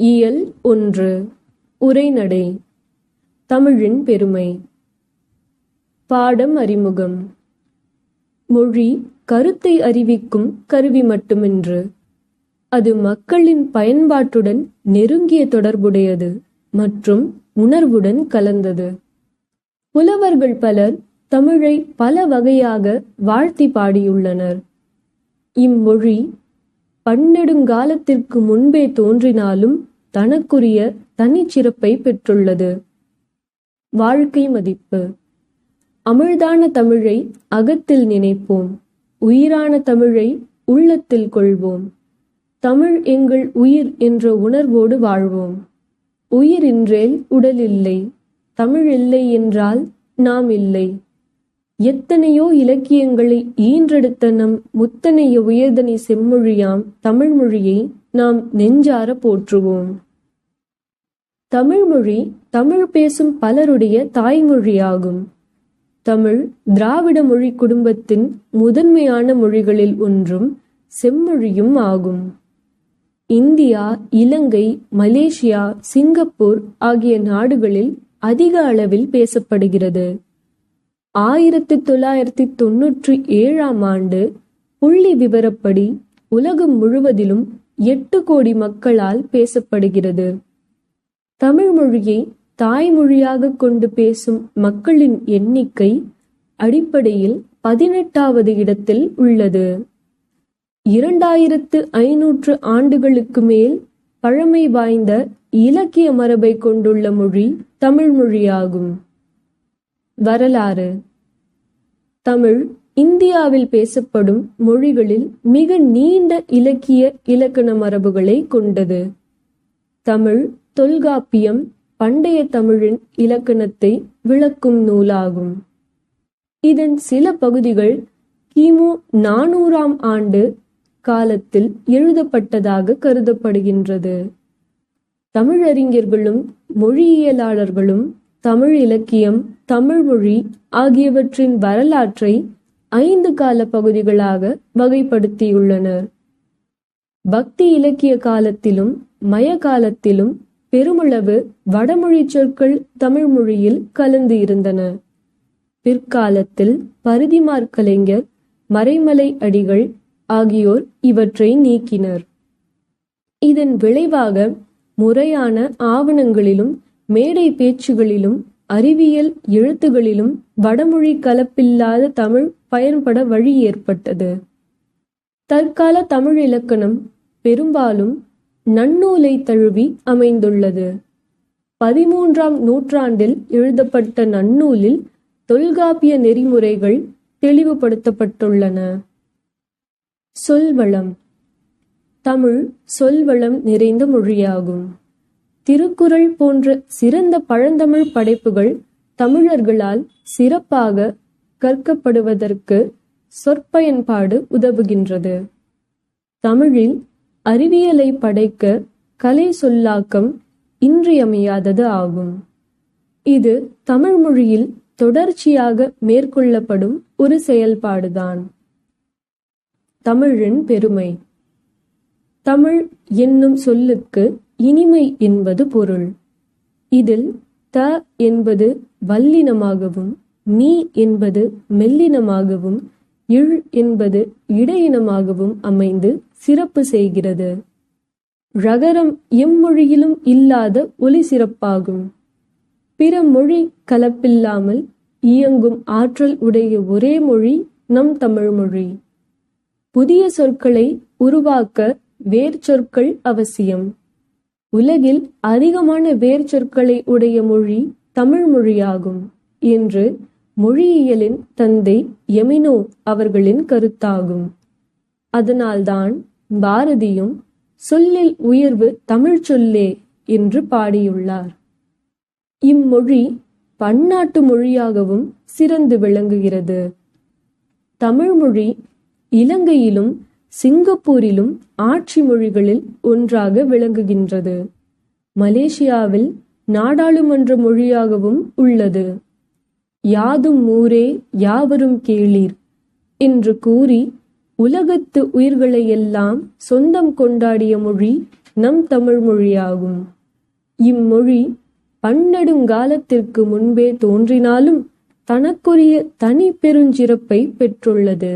இயல் ஒன்று. உரைநடை. தமிழின் பெருமை. பாடம் அறிமுகம். மொழி கருத்தை அறிவிக்கும் கருவி மட்டுமின்று. அது மக்களின் பயன்பாட்டுடன் நெருங்கிய தொடர்புடையது மற்றும் உணர்வுடன் கலந்தது. புலவர்கள் பலர் தமிழை பல வகையாக வாழ்த்தி பாடியுள்ளனர். இம்மொழி பன்னெடுங்காலத்திற்கு முன்பே தோன்றினாலும் தனக்குரிய தனிச்சிறப்பை பெற்றுள்ளது. வாழ்க்கை மதிப்பு. அமிழ்தான தமிழை அகத்தில் நினைப்போம். உயிரான தமிழை உள்ளத்தில் கொள்வோம். தமிழ் எங்கள் உயிர் என்ற உணர்வோடு வாழ்வோம். உயிர் என்றேல் உடல் இல்லை தமிழ் இல்லை என்றால் நாம் இல்லை. எத்தனையோ இலக்கியங்களை ஈன்றெடுத்த நம் முத்தனைய உயர்தனி செம்மொழியாம் தமிழ் மொழியை நாம் நெஞ்சார போற்றுவோம். தமிழ்மொழி தமிழ் பேசும் பலருடைய தாய்மொழியாகும். தமிழ் திராவிட மொழி குடும்பத்தின் முதன்மையான மொழிகளில் ஒன்றும் செம்மொழியும் ஆகும். இந்தியா இலங்கை மலேசியா சிங்கப்பூர் ஆகிய நாடுகளில் அதிக அளவில் பேசப்படுகிறது. ஆயிரத்தி தொள்ளாயிரத்தி தொன்னூற்றி ஏழாம் ஆண்டு புள்ளி விவரப்படி உலகம் முழுவதிலும் எட்டு கோடி மக்களால் பேசப்படுகிறது. தமிழ் மொழியை தாய்மொழியாக கொண்டு பேசும் மக்களின் எண்ணிக்கை அடிப்படையில் பதினெட்டாவது இடத்தில் உள்ளது. இரண்டாயிரத்து ஐநூற்று ஆண்டுகளுக்கு மேல் பழமை வாய்ந்த இலக்கிய மரபை கொண்டுள்ள மொழி தமிழ் மொழியாகும். வரலாறு. தமிழ் இந்தியாவில் பேசப்படும் மொழிகளில் மிக நீண்ட இலக்கிய இலக்கண மரபுகளை கொண்டது. தமிழ் தொல்காப்பியம் பண்டைய தமிழின் இலக்கணத்தை விளக்கும் நூலாகும். இதன் சில பகுதிகள் கிமு நானூறாம் ஆண்டு காலத்தில் எழுதப்பட்டதாக கருதப்படுகின்றது. தமிழறிஞர்களும் மொழியியலாளர்களும் தமிழ் இலக்கியம் தமிழ் மொழி ஆகியவற்றின் வரலாற்றை ஐந்து கால பகுதிகளாக வகைப்படுத்தியுள்ளனர். பக்தி இலக்கிய காலத்திலும் மய காலத்திலும் பெருமளவு வடமொழி சொற்கள் தமிழ் மொழியில் கலந்து இருந்தன. பிற்காலத்தில் பரிதிமார் கலைஞர் மறைமலை அடிகள் ஆகியோர் இவற்றை நீக்கினர். இதன் விளைவாக முறையான ஆவணங்களிலும் மேடை பேச்சுகளிலும் அறிவியல் எழுத்துகளிலும் வடமொழி கலப்பில்லாத தமிழ் பயன்பட வழி ஏற்பட்டது. தற்கால தமிழ் இலக்கணம் பெரும்பாலும் நன்னூலை தழுவி அமைந்துள்ளது. பதிமூன்றாம் நூற்றாண்டில் எழுதப்பட்ட நன்னூலில் தொல்காப்பிய நெறிமுறைகள் தெளிவுபடுத்தப்பட்டுள்ளன. சொல்வளம். தமிழ் சொல்வளம் நிறைந்த மொழியாகும். திருக்குறள் போன்ற சிறந்த பழந்தமிழ் படைப்புகள் தமிழர்களால் சிறப்பாக கற்கப்படுவதற்கு சொற்பயன்பாடு உதவுகின்றது. தமிழில் அறிவியலை படைக்க கலை சொல்லாக்கம் இன்றியமையாதது ஆகும். இது தமிழ் மொழியில் தொடர்ச்சியாக மேற்கொள்ளப்படும் ஒரு செயல்பாடுதான். தமிழின் பெருமை. தமிழ் என்னும் சொல்லுக்கு இனிமை என்பது பொருள். இதில் த என்பது வல்லினமாகவும் மீ என்பது மெல்லினமாகவும் இழ் என்பது இடையினமாகவும் அமைந்து சிறப்பு செய்கிறது. ரகரம் எம்மொழியிலும் இல்லாத ஒலி சிறப்பாகும். பிற மொழி கலப்பில்லாமல் இயங்கும் ஆற்றல் உடைய ஒரே மொழி நம் தமிழ் மொழி. புதிய சொற்களை உருவாக்க வேர் சொற்கள் அவசியம். உலகில் அதிகமான வேர் சொற்களை உடைய மொழி தமிழ் மொழியாகும் என்று மொழியியலின் தந்தை எமினோ அவர்களின் கருத்தாகும். அதனால்தான் பாரதியும் சொல்லில் உயர்வு தமிழ் சொல்லே என்று பாடியுள்ளார். இம்மொழி பன்னாட்டு மொழியாகவும் சிறந்து விளங்குகிறது. தமிழ்மொழி இலங்கையிலும் சிங்கப்பூரிலும் ஆட்சி மொழிகளில் ஒன்றாக விளங்குகின்றது. மலேசியாவில் நாடாளுமன்ற மொழியாகவும் உள்ளது. யாதும் ஊரே யாவரும் கேளீர் என்று கூறி உலகத்து உயிர்களை எல்லாம் சொந்தம் கொண்டாடிய மொழி நம் தமிழ் மொழியாகும். இம்மொழி பன்னெடுங்காலத்திற்கு முன்பே தோன்றினாலும் தனக்குரிய தனி பெருஞ்சிறப்பை பெற்றுள்ளது.